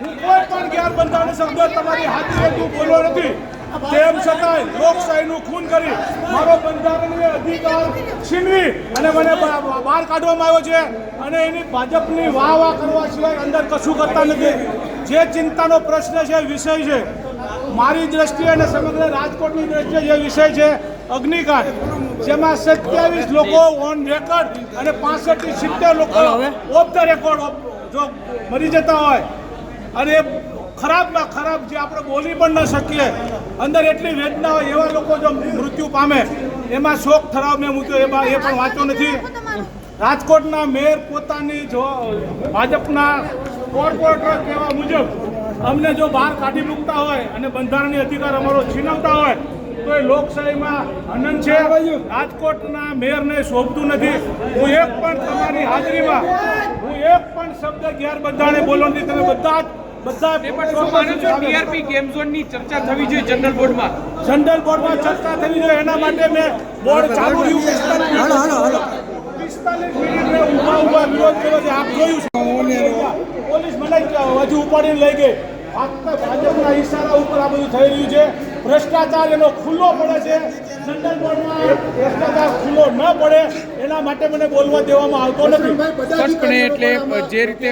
કોઈ પણ ગેરબંધારણ શબ્દ તમારી હાથી તું બોલો નથી. તેમ છતાંય લોકશાહીનું ખૂન કરી મારો બંધારણીય અધિકાર છીનવી અને મને બહાર કાઢવામાં આવ્યો છે અને એની ભાજપની વાહ વાહ કરવા સિવાય અંદર કશું કરતા નથી. જે ચિંતાનો પ્રશ્ન છે વિષય છે. મારી દ્રષ્ટિએ અને સમગ્ર રાજકોટની દ્રષ્ટિએ જે વિષય છે અગ્નિકાંડ જેમાં સત્યાવીસ લોકો ઓન રેકોર્ડ અને પાસઠથી સિત્તેર લોકો ઓફ ધ રેકોર્ડ જો મરી જતા હોય અને ખરાબમાં ખરાબ જે આપણે બોલી પણ ન શકીએ. અંદર એટલી વેદના હોય, એવા લોકો જો મૃત્યુ પામે, એમાં શોક ઠરાવ મેં મૂક્યો એ એ પણ વાંચો નથી. રાજકોટના મેયર પોતાની જો ભાજપના કોર્પોરેટર કહેવા મુજબ, અમને જો બહાર કાઢી મૂકતા હોય અને બંધારણીય અધિકાર અમારો છીનવતા હોય, તો એ લોકશાહીમાં આનંદ છે. રાજકોટના મેયરને શોભતું નથી. હું એક પણ તમારી હાજરીમાં, હું એક પણ શબ્દ ગેરબંધારણે બોલો નથી તમે બધા બધા પણ શું માનો છો? ટીઆરપી ગેમ ઝોનની ચર્ચા થવી જોઈએ જનરલ બોર્ડમાં? જનરલ બોર્ડમાં ચર્ચા થવી જોઈએ. એના માટે મેં બોર્ડ ચાલુ રહ્યું પિસ્તાલીસ મિનિટ મેં ઊભા ઊભા વિરોધ કર્યો છે. આપ જોયું છે. પોલીસ મને હજુ ઉપાડીને લઈ ગઈ. ફક્ત ભાજપના ઈશારા ઉપર આ બધું થઈ રહ્યું છે. ભ્રષ્ટાચાર એનો ખુલ્લો પડે છે. સેન્ટ્રલ બોર્ડમાં ભ્રષ્ટાચાર ખુલ્લો ન પડે. એના માટે મને બોલવા દેવામાં આવતો નથી. એટલે જે રીતે